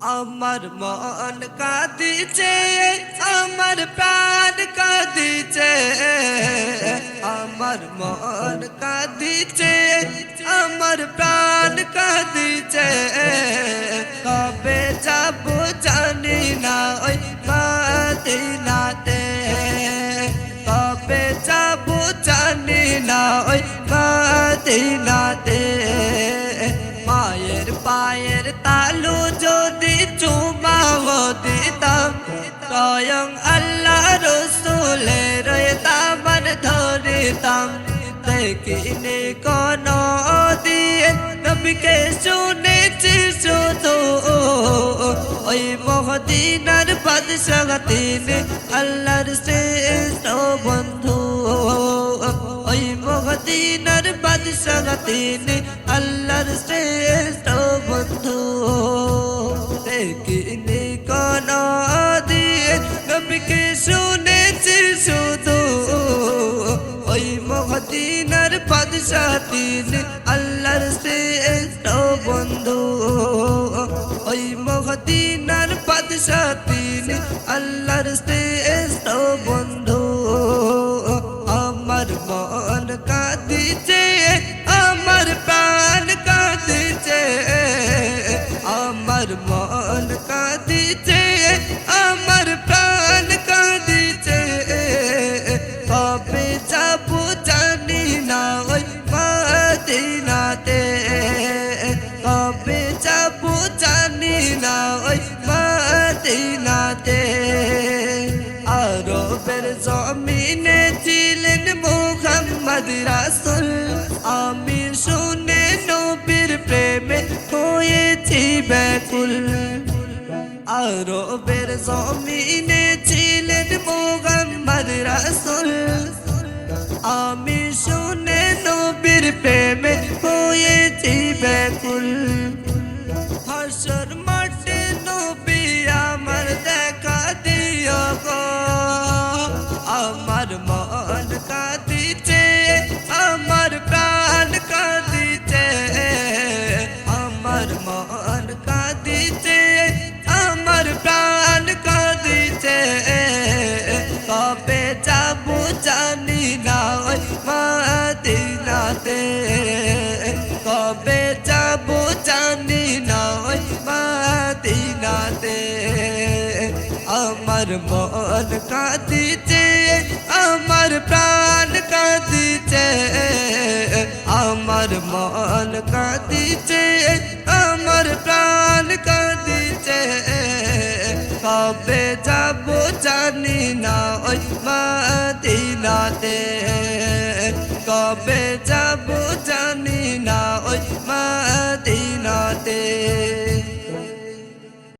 আমার মন কাঁদিছে, আমার প্রাণ কাঁদিছে, আমার মন কাঁদিছে, আমার প্রাণ কাঁদিছে। কবে যাব জানি না ওই মাদিনাতে। কবে যাব জানি না ওই মাদিনাতে। মায়ের পায়ের তালু যদি স্বয়ং আল্লাহ রসুলের দামান ধরিতাম। দেখিনি কোন দিয়ে নবীকে শুনেছি শুধু। ওই মহদিনার বাদশাহ তিনি আল্লাহর শ্রেষ্ঠ বন্ধু। ওই মহদিনার বাদশাহ তিনি আল্লাহর শ্রেষ্ঠ বন্ধু। দেখিনি নবীকে শুনেছি শুধু ওই মহদিনার বাদশাহ তিনি আল্লাহর শ্রেষ্ঠ বন্ধু ওই মহদিনার বাদশাহ জমিনে ছিলেন মোহাম্মদ রাসুল। আমি শুনে নবীর প্রেমে হয়েছি ব্যাকুল। আরবের জমিনে ছিলেন মোহাম্মদ রাসুল। আমি শুনে নবীর প্রেমে হয়েছি ব্যাকুল। আমার মন কাঁদিছে, আমার প্রাণ কাঁদিছে। আমার মন কাঁদিছে, আমার প্রাণ কাঁদিছে। কবে যাব জানি না ওই মাদিনাতে। কবে যাব জানি না ওই মাদিনাতে। আমার মন কাঁদিছে মন কাঁদিছে আমার প্রাণ কাঁদিছে কবে যাব জানি না ওই মাদিনাতে কবে যাব জানি